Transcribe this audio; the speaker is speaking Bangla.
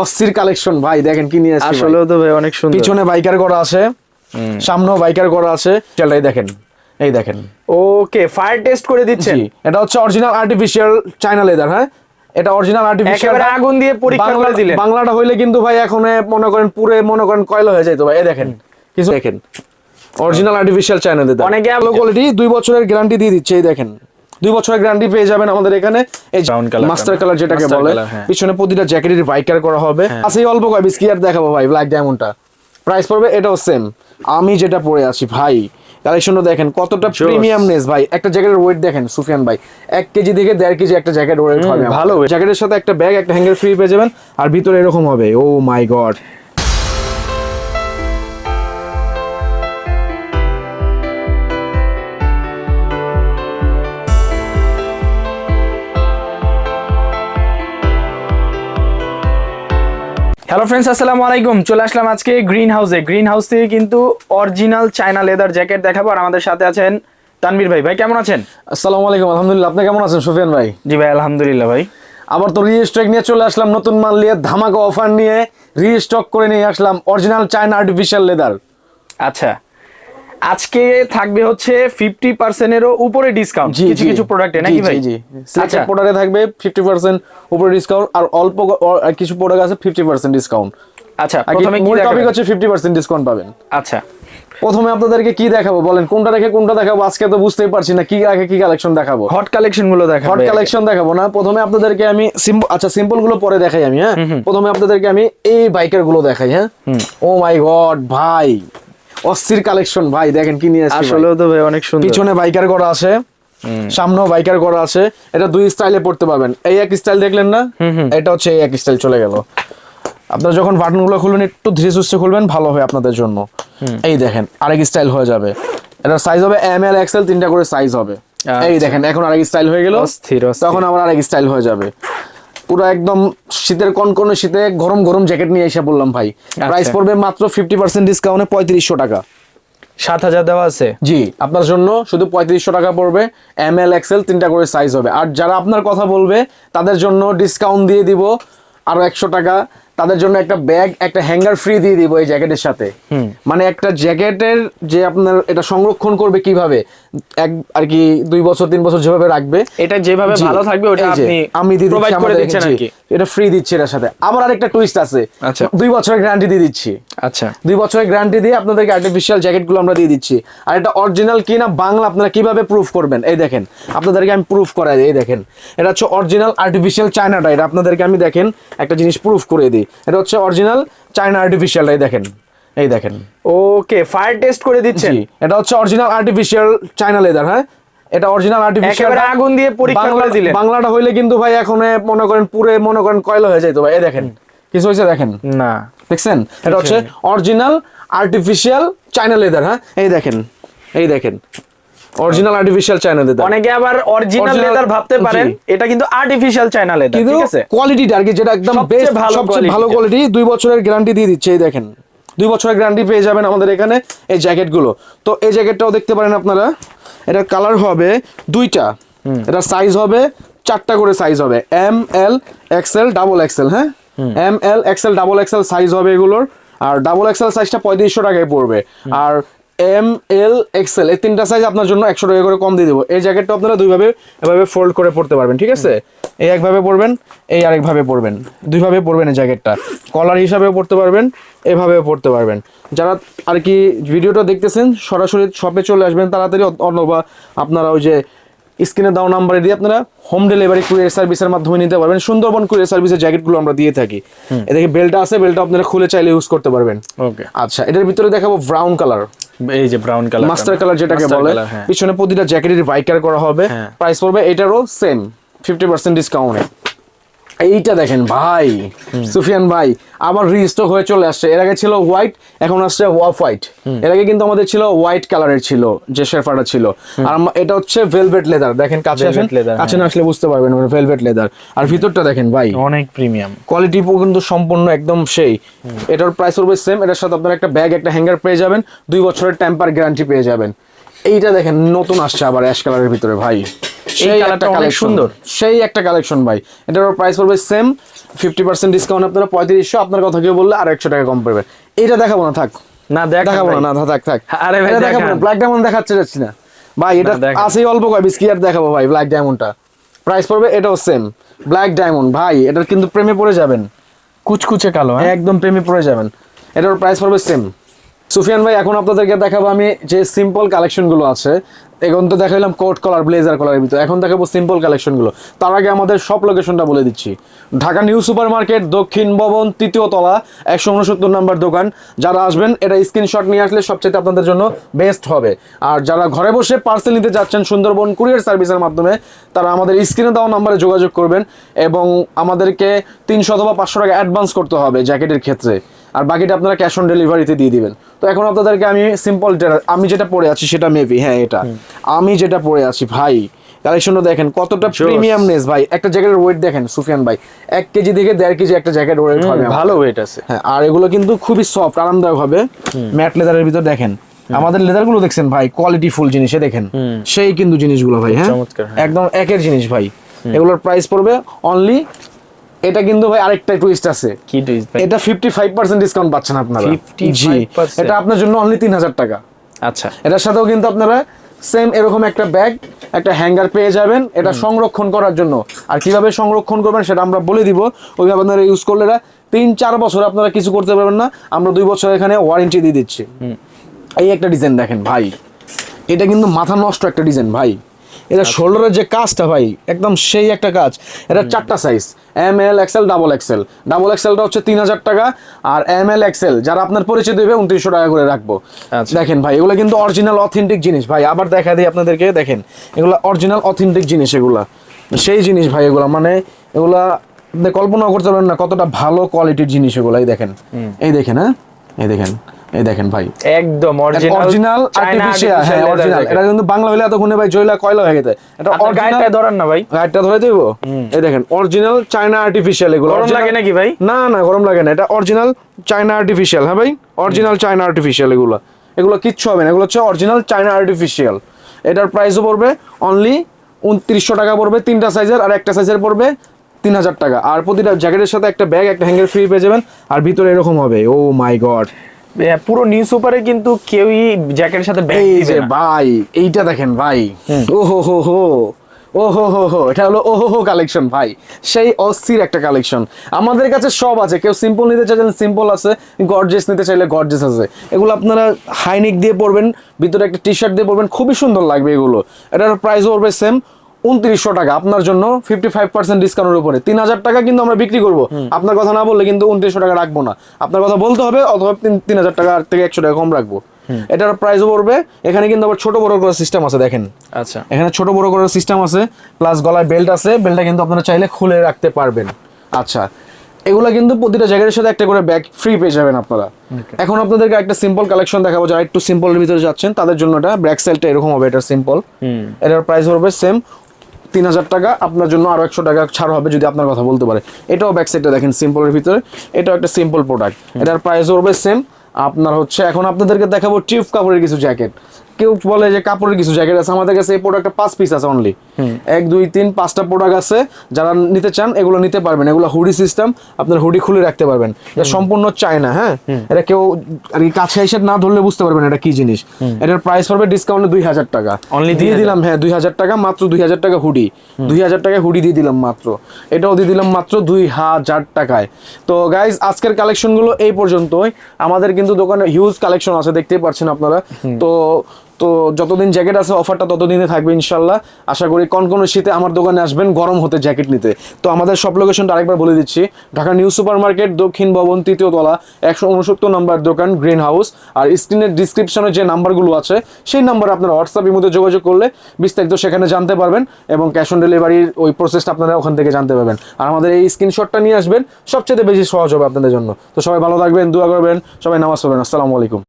অস্থির কালেকশন ভাই দেখেন কি নিয়ে আসছি ভাই। আসলেও তো ভাই অনেক সুন্দর। পিছনে বাইকার করা আছে সামনেও বাইকার করা আছে। চালাই দেখেন এই দেখেন। ওকে ফায়ার টেস্ট করে দিচ্ছেন? এটা হচ্ছে অরিজিনাল আর্টিফিশিয়াল চায়না লেদার হ্যাঁ? এটা অরিজিনাল আর্টিফিশিয়াল একেবারে আগুন দিয়ে পরীক্ষা করে দিলেন। বাংলাটা হইলে কিন্তু ভাই এখন মনে করেন পুরে মনে করেন কয়লা হয়ে যাইতো ভাই। এই দেখেন কিছু দেখেন। অরিজিনাল আর্টিফিশিয়াল চায়না লেদার অনেকে ভালো কোয়ালিটি দুই বছরের গ্যারান্টি দিয়ে দিচ্ছে এই দেখেন। দুই বছরের গ্যারান্টি পেয়ে যাবেন আমাদের এখানে। এই Brown colour মাস্টার কালার যেটাকে বলে। হ্যাঁ। পিছনে প্রতিটা জ্যাকেটের বাইকার করা হবে। আছে অল্প কয় বিস্কি আর দেখাবো ভাই? ব্ল্যাক ডায়মন্ডটা প্রাইস পড়বে এটাও সেম আমি যেটা পরে আছি ভাই কালেকশনটা দেখেন কতটা প্রিমিয়ামনেস ভাই। একটা জ্যাকেটের ওয়েট দেখেন সুফিয়ান ভাই। এক কেজি থেকে দেড় কেজি একটা জ্যাকেট ওয়েট হবে ভালো জ্যাকেটের সাথে একটা ব্যাগ একটা হ্যাঙ্গার ফ্রি পেয়ে যাবেন আর ভিতরে এরকম হবে। Oh my god hello friends আসসালামু আলাইকুম। চলে আসলাম আজকে গ্রিন হাউসে গ্রিন হাউস থেকে কিন্তু অরিজিনাল চায়না লেদার জ্যাকেট দেখাবো আর আমাদের সাথে আছেন তানভীর ভাই। ভাই কেমন আছেন? আসসালামু আলাইকুম আলহামদুলিল্লাহ। আপনি কেমন আছেন সুফিয়ান ভাই? জি ভাই আলহামদুলিল্লাহ ভাই। আবার তো রিস্টক নিয়ে চলে আসলাম নতুন মাল নিয়ে ধামাকা অফার নিয়ে রিস্টক করে নিয়ে আসলাম অরিজিনাল চায়না আর্টিফিশিয়াল লেদার আচ্ছা। আজকে থাকবে হচ্ছে ফিফটি পার্সেন্টেরও উপরে ডিসকাউন্ট কিছু কিছু প্রোডাক্টে নাকি ভাই? জি আচ্ছা। আচ্ছা প্রোডাক্টে থাকবে ফিফটি পার্সেন্ট উপরে ডিসকাউন্ট আর অল্প কিছু প্রোডাক্ট আছে ফিফটি পার্সেন্ট ডিসকাউন্ট আচ্ছা প্রথমে কি টপিক হচ্ছে ফিফটি পার্সেন্ট ডিসকাউন্ট পাবেন। আচ্ছা। প্রথমে আপনাদেরকে কি দেখাবো বলেন? কোনটা রেখে কোনটা দেখাবো? আজকে তো বুঝতেই পারছি না কি আগে কি কালেকশন দেখাবো? হট কালেকশনগুলো দেখাবেন হট কালেকশন দেখাবো না। প্রথমে আপনাদেরকে আমি সিম্পল আচ্ছা সিম্পলগুলো পরে দেখাই আমি হ্যাঁ? প্রথমে আপনাদেরকে আমি এই বাইকেরগুলো দেখাই হ্যাঁ? ও মাই গড ভাই! অস্থির কালেকশন ভাই দেখেন কি নিয়ে আসছি ভাই। আসলেও তো ভাই অনেক সুন্দর। পিছনে বাইকার করা আছে সামনেও বাইকার করা আছে এটা দুই স্টাইলে পড়তে পারবেন। এই এক স্টাইল দেখলেন না? এটা হচ্ছে এই এক স্টাইল চলে গেল। আপনারা যখন বাটনগুলো খুলবেন একটু ধীরে সুস্থে খুলবেন ভালো হয় আপনাদের জন্য। এই দেখেন আরেক স্টাইল হয়ে যাবে। এটা সাইজ হবে এম এল এক্সেল তিনটা করে সাইজ হবে। এই দেখেন এখন আরেক স্টাইল হয়ে গেল। তখন আবার আরেক স্টাইল হয়ে যাবে। পুরো একদম শীতের কনকনে শীতে গরম গরম জ্যাকেট নিয়ে এসে বললাম ভাই। প্রাইস পড়বে মাত্র ফিফটি পার্সেন্ট ডিসকাউন্টে পঁয়ত্রিশশো টাকা। সাত হাজার দেওয়া আছে? জি আপনার জন্য শুধু পঁয়ত্রিশশো টাকা পড়বে এম এল এক্সেল তিনটা করে সাইজ হবে। আর যারা আপনার কথা বলবে তাদের জন্য ডিসকাউন্ট দিয়ে দিব আরও একশো টাকা। তাদের জন্য একটা ব্যাগ একটা হ্যাঙ্গার ফ্রি দিয়ে দিব এই জ্যাকেটের সাথে। মানে একটা জ্যাকেটের যে আপনার এটা সংরক্ষণ করবে কীভাবে? এক আর কি দুই বছর তিন বছর যেভাবে রাখবে। এটা যেভাবে ভালো থাকবে ওটা আপনি আমি দিয়ে দিচ্ছি আমাদের- এটা ফ্রি দিচ্ছি এটার সাথে। আবার আরেকটা টুইস্ট আছে। আচ্ছা। দুই বছরের গ্যারান্টি দিয়ে দিচ্ছি। আচ্ছা। দুই বছরের গ্যারান্টি দিয়ে আপনাদেরকে আর্টিফিশিয়াল জ্যাকেটগুলো আমরা দিয়ে দিচ্ছি। আর এটা অরিজিনাল কি না বাংলা আপনারা কীভাবে প্রুফ করবেন? এই দেখেন আপনাদেরকে আমি প্রুফ করাই দিই এই দেখেন। এটা হচ্ছে অরিজিনাল আর্টিফিশিয়াল চায়নাটা এটা আপনাদেরকে আমি দেখেন একটা জিনিস প্রুফ করে দিই। এটা হচ্ছে অরিজিনাল চায়না আর্টিফিশিয়াল এই দেখেন এই দেখেন। ওকে ফায়ার টেস্ট করে দিচ্ছেন। এটা হচ্ছে অরিজিনাল আর্টিফিশিয়াল চায়না লেদার হ্যাঁ? এটা অরিজিনাল আর্টিফিশিয়াল একেবারে আগুন দিয়ে পরীক্ষা করে দিলেন। বাংলাটা হইলে কিন্তু ভাই এখন মনে করেন পুরে মনে করেন কয়লা হয়ে যাইতো ভাই। এই দেখেন কিছু হয়েছে দেখেন? না। দেখছেন? এটা হচ্ছে অরিজিনাল আর্টিফিশিয়াল চায়না লেদার হ্যাঁ? এই দেখেন এই দেখেন। অরিজিনাল আর্টিফিশিয়াল চায়না লেদার অনেকে আবার অরিজিনাল লেদার ভাবতে পারেন এটা কিন্তু আর্টিফিশিয়াল চায়না লেদার ঠিক আছে? কোয়ালিটিটা আর কি যেটা একদম বেস্ট ভালো সবচেয়ে ভালো কোয়ালিটি দুই বছরের গ্যারান্টি দিয়ে দিচ্ছে এই দেখেন। দুই বছরের গ্যারান্টি পেয়ে যাবেন আমাদের এখানে এই জ্যাকেটগুলো তো এই জ্যাকেটটাও দেখতে পারেন আপনারা। এটা কালার হবে দুইটা। এটা সাইজ হবে চারটা করে সাইজ হবে। M L XL double XL হ্যাঁ? M L XL double XL size হবে এগুলোর। আর ডাবল এক্সেল সাইজটা পঁয়ত্রিশশো টাকায় পড়বে। আর এম এল এক্সেল এই তিনটা সাইজ আপনার জন্য একশো টাকা করে কম দিয়ে দেবো। এই জ্যাকেটটা আপনারা দুইভাবে এভাবে ফোল্ড করে পড়তে পারবেন ঠিক আছে? এই একভাবে পরবেন এই আরেকভাবে পরবেন দুইভাবে পরবেন এই জ্যাকেটটা কলার হিসাবেও পড়তে পারবেন এভাবেও পড়তে পারবেন। যারা আর কি ভিডিওটা দেখতেছেন সরাসরি শপে চলে আসবেন তাড়াতাড়ি অথবা আপনারা ওই যে স্ক্রিনে দেওয়া নাম্বারে দিয়ে আপনারা হোম ডেলিভারি কুরিয়ার সার্ভিসের মাধ্যমে নিতে পারবেন। সুন্দরবন কুরিয়ার সার্ভিসের জ্যাকেটগুলো আমরা দিয়ে থাকি। এদিকে বেল্টটা আছে বেল্টটা আপনারা খুলে চাইলে ইউজ করতে পারবেন। ওকে আচ্ছা এটার ভিতরে দেখাবো ব্রাউন কালার এই যে ব্রাউন কালার মাস্টার কালার যেটাকে বলে হ্যাঁ পিছনে প্রতিটা জ্যাকেটের ভাইকার করা হবে হ্যাঁ। প্রাইস পড়বে এটারও সেম ফিফটি পার্সেন্ট ডিসকাউন্টে এইটা দেখেন ভাই সুফিয়ান ভাই আবার রিস্টক হয়ে চলে আসছে। এর আগে ছিল হোয়াইট এখন আসছে ওয়াফ হোয়াইট এর আগে কিন্তু আমাদের ছিল হোয়াইট কালারের ছিল যে শেরফাটা ছিল। আর এটা হচ্ছে ভেলভেট লেদার দেখেন কাছে আসেন কাছে না আসলে বুঝতে পারবেন মানে ভেলভেট লেদার আর ভিতরটা দেখেন ভাই অনেক প্রিমিয়াম কোয়ালিটি কিন্তু সম্পূর্ণ একদম সেই। এটার প্রাইস পড়বে সেম এটার সাথে আপনার একটা ব্যাগ একটা হ্যাঙ্গার পেয়ে যাবেন। দুই বছরের টেম্পার গ্যারান্টি পেয়ে যাবেন। এইটা দেখেন নতুন আসছে আবার অ্যাশ কালারের ভিতরে ভাই। colourটা অনেক collection, সুন্দর। সেই একটা কালেকশন ভাই। এটার প্রাইস পড়বে সেম ফিফটি পার্সেন্ট ডিসকাউন্ট আপনারা পঁয়ত্রিশশো আপনার কথা কেউ বললে আর একশো টাকা কম পড়বে। এইটা দেখাবো না থাক। না দেখাবো না না থাক থাক আরে ভাই, এটা দেখাবো না ব্ল্যাক ডায়মন্ড দেখাচ্ছে যাচ্ছি না। ভাই এটা। আছেই অল্প কয় বিস্কি আর দেখাবো ভাই ব্ল্যাক ডায়মন্ডটা প্রাইস পড়বে এটাও সেম ব্ল্যাক ডায়মন্ড ভাই এটার কিন্তু প্রেমে পড়ে যাবেন। কুচকুচে কালো হ্যাঁ? একদম প্রেমে পড়ে যাবেন। এটার প্রাইস পড়বে সেম সুফিয়ান ভাই, এখন আপনাদেরকে দেখাবো আমি যে সিম্পল কালেকশনগুলো আছে। এখন তো দেখাইলাম কোট কলার ব্লেজার কলারের ভিতরে। এখন দেখাবো সিম্পল কালেকশনগুলো তার আগে আমাদের সব লোকেশনটা বলে দিচ্ছি। ঢাকা নিউ সুপার মার্কেট দক্ষিণ ভবন, তৃতীয় তলা, একশো উনসত্তর নাম্বার দোকান। যারা আসবেন, এটা স্ক্রিনশট নিয়ে আসলে সবচেয়ে আপনাদের জন্য বেস্ট হবে। আর যারা ঘরে বসে পার্সেল নিতে যাচ্ছেন সুন্দরবন কুরিয়ার সার্ভিসের মাধ্যমে, তারা আমাদের স্ক্রিনে দেওয়া নাম্বারে যোগাযোগ করবেন এবং আমাদেরকে তিনশো অথবা পাঁচশো টাকা অ্যাডভান্স করতে হবে জ্যাকেটের ক্ষেত্রে। আর বাকিটা আপনারা ক্যাশ অন ডেলিভারিতে দিয়ে দিবেন। তো এখন আপনাদেরকে আমি সিম্পল আমি যেটা পরে আছি সেটা মেবি হ্যাঁ এটা। আমি যেটা পরে আছি ভাই কালেকশনটা দেখেন কতটা প্রিমিয়ামনেস ভাই। একটা জ্যাকেটের ওয়েট দেখেন সুফিয়ান ভাই। এক কেজি থেকে দেড় কেজি একটা জ্যাকেট ওয়েট হবে ভালো ওয়েট আছে। হ্যাঁ আর এগুলো কিন্তু খুবই সফট আরামদায়ক হবে ম্যাট লেদারের ভিতর দেখেন। আমাদের লেদারগুলো দেখছেন ভাই কোয়ালিটি ফুল জিনিসে দেখেন। সেই কিন্তু জিনিসগুলো ভাই হ্যাঁ। হ্যাঁ। একদম একের জিনিস ভাই। এগুলোর প্রাইস পড়বে অনলি এটা কিন্তু ভাই আরেকটা টুইস্ট আছে। কি টুইস্ট ভাই? এটা ফিফটি ফাইভ পার্সেন্ট ডিসকাউন্ট পাচ্ছেন আপনারা। 55% জি। এটা আপনার জন্য অনলি তিন হাজার টাকা। আচ্ছা। এটার সাথেও কিন্তু আপনারা সেম এরকম একটা ব্যাগ একটা হ্যাঙ্গার পেয়ে যাবেন। এটা সংরক্ষণ করার জন্য। আর কীভাবে সংরক্ষণ করবেন সেটা আমরা বলে দিব। ওইভাবে আপনারা ইউজ করলে এটা তিন চার বছর আপনারা কিছু করতে পারবেন না। আমরা দুই বছর এখানে ওয়ারেন্টি দিয়ে দিচ্ছি। এই একটা ডিজাইন দেখেন ভাই। এটা কিন্তু মাথা নষ্ট একটা ডিজাইন ভাই। এটা শোল্ডারের যে কাজটা ভাই একদম সেই একটা কাজ। এটা চারটা size M L XL double XL double এক্সেলটা হচ্ছে তিন হাজার টাকা আর এম এল এক্সেল যারা আপনার পরিচয় দেবে উনত্রিশশো টাকা করে রাখব। আচ্ছা। দেখেন ভাই এগুলো কিন্তু অরিজিনাল অথেন্টিক জিনিস ভাই। আবার দেখা দিই আপনাদেরকে দেখেন এগুলো অরিজিনাল অথেন্টিক জিনিস এগুলা। সেই জিনিস ভাই এগুলা মানে এগুলা আপনি কল্পনা করতে পারেন না কতটা ভালো কোয়ালিটির জিনিস এগুলো এই দেখেন। এই দেখেন হ্যাঁ? এই দেখেন। এই দেখেন ভাই। একদম অরিজিনাল অরিজিনাল আর্টিফিশিয়াল হ্যাঁ অরিজিনাল এটা কিন্তু বাংলা হলে এতক্ষণে ভাই জয়লা কয়লা হয়ে গেছে। এটা আপনার অরিজিনাল না ভাই। গাইডটা ধরে দেব? এই দেখেন অরিজিনাল চায়না আর্টিফিশিয়াল এগুলো। গরম লাগে নাকি ভাই? না না গরম লাগে না। এটা অরিজিনাল চায়না আর্টিফিশিয়াল হ্যাঁ ভাই? অরিজিনাল চায়না আর্টিফিশিয়াল এগুলো। এগুলো কিচ্ছু হবে না। এগুলো হচ্ছে অরিজিনাল চায়না আর্টিফিশিয়াল এটার প্রাইসও পড়বে অনলি উনত্রিশশো টাকা পড়বে তিনটা সাইজের আর একটা সাইজের পড়বে তিন হাজার টাকা। আর প্রতিটা জ্যাকেটের সাথে একটা ব্যাগ একটা হ্যাঙ্গার ফ্রি পেয়ে যাবেন। আর ভিতরে এরকম হবে। ও মাই গড পুরো নিউ সুপারে কিন্তু কেউই জ্যাকেটের সাথে ব্যাগ দিবে যে না। ভাই এইটা দেখেন ভাই। ও হো হো হো ও হো হো হো এটা হলো ও হো হো কালেকশন ভাই। সেই অস্থির একটা কালেকশন আমাদের কাছে সব আছে কেউ সিম্পল নিতে চাইলে সিম্পল আছে গর্জেস নিতে চাইলে গর্জেস আছে। এগুলো আপনারা হাইনিক দিয়ে পরবেন ভিতরে একটা টি শার্ট দিয়ে পরবেন খুবই সুন্দর লাগবে এগুলো। এটার প্রাইস পড়বে সেম উনত্রিশশো টাকা। আপনার জন্য ফিফটি ফাইভ পার্সেন্ট ডিসকাউন্টের উপরে। তিন হাজার টাকা কিন্তু আমরা বিক্রি করব। আপনার কথা না বললে কিন্তু উনত্রিশশো টাকা রাখব না। আপনার কথা বলতে হবে অথবা তিন হাজার টাকা থেকে একশো টাকা কম রাখব। এটার প্রাইসও পড়বে। এখানে কিন্তু আবার ছোট বড় করার সিস্টেম আছে দেখেন। আচ্ছা। এখানে ছোট বড় করার সিস্টেম আছে প্লাস গলায় বেল্ট আছে। বেল্টটা কিন্তু আপনারা চাইলে খুলে রাখতে পারবেন। আচ্ছা। এগুলো কিন্তু প্রতিটা জায়গার সাথে একটা করে ব্যাগ ফ্রি পেয়ে যাবেন আপনারা। এখন আপনাদেরকে একটা সিম্পল কালেকশন দেখাবো। যারা একটু সিম্পলের ভিতরে যাচ্ছেন তাদের জন্য এটা ব্যাক সাইডটা এরকম হবে। এটা সিম্পল এটার প্রাইস হবে সেম তিন হাজার টাকা আপনার জন্য আরও একশো টাকা ছাড় হবে যদি আপনার কথা বলতে পারে। এটাও ব্যাক সাইডটা দেখেন সিম্পলের ভিতরে। এটাও একটা সিম্পল প্রোডাক্ট এটার প্রাইস ওরবে সেম আপনার হচ্ছে এখন আপনাদেরকে দেখাবো টিউব কাপড়ের কিছু জ্যাকেট কেউ বলে যে কাপড়ের কিছু জ্যাকেট আছে। আমাদের কাছে এই প্রোডাক্টটা পাঁচ পিস আছে অনলি এক দুই তিন পাঁচটা প্রোডাক্ট আছে। যারা নিতে চান এগুলো নিতে পারবেন। এগুলো হুডি সিস্টেম আপনার হুডি খুলে রাখতে পারবেন। এটা সম্পূর্ণ চায়না হ্যাঁ? এটা কেউ আর কি কাছে এসে না ধরলে বুঝতে পারবেন এটা কি জিনিস। এটার প্রাইস পড়বে ডিসকাউন্টে দুই হাজার টাকা। অনলি দিয়ে দিলাম হ্যাঁ দুই হাজার টাকা মাত্র দুই হাজার টাকা হুডি দুই হাজার টাকায় হুডি দিয়ে দিলাম মাত্র। এটাও দিয়ে দিলাম মাত্র দুই হাজার টাকায়। তো গাইজ আজকের কালেকশনগুলো এই পর্যন্তই। আমাদের কিন্তু দোকানে হিউজ কালেকশন আছে দেখতেই পাচ্ছেন আপনারা। তো তো যতদিন জ্যাকেট আছে অফারটা ততদিনে থাকবে ইনশাল্লাহ। আশা করি কোন কোন শীতে আমার দোকানে আসবেন, গরম হতে জ্যাকেট নিতে। তো আমাদের সব লোকেশনটা আরেকবার বলে দিচ্ছি। ঢাকা নিউ সুপার মার্কেট দক্ষিণ ভবন, তৃতীয় তলা, একশো উনসত্তর নম্বর দোকান গ্রিন হাউস আর স্ক্রিনের ডিসক্রিপশনে যে নাম্বারগুলো আছে, সেই নাম্বারে আপনারা হোয়াটসঅ্যাপের মধ্যে যোগাযোগ করলে বিস্তারিত সেখানে জানতে পারবেন এবং ক্যাশ অন ডেলিভারির ওই প্রসেসটা আপনারা ওখান থেকে জানতে পারবেন আর আমাদের এই স্ক্রিনশটটা নিয়ে আসবেন, সবচেয়ে বেশি সহজ হবে আপনাদের জন্য। তো সবাই ভালো থাকবেন, দোয়া করবেন, সবাই নামাজ পড়বেন, আসসালামু আলাইকুম।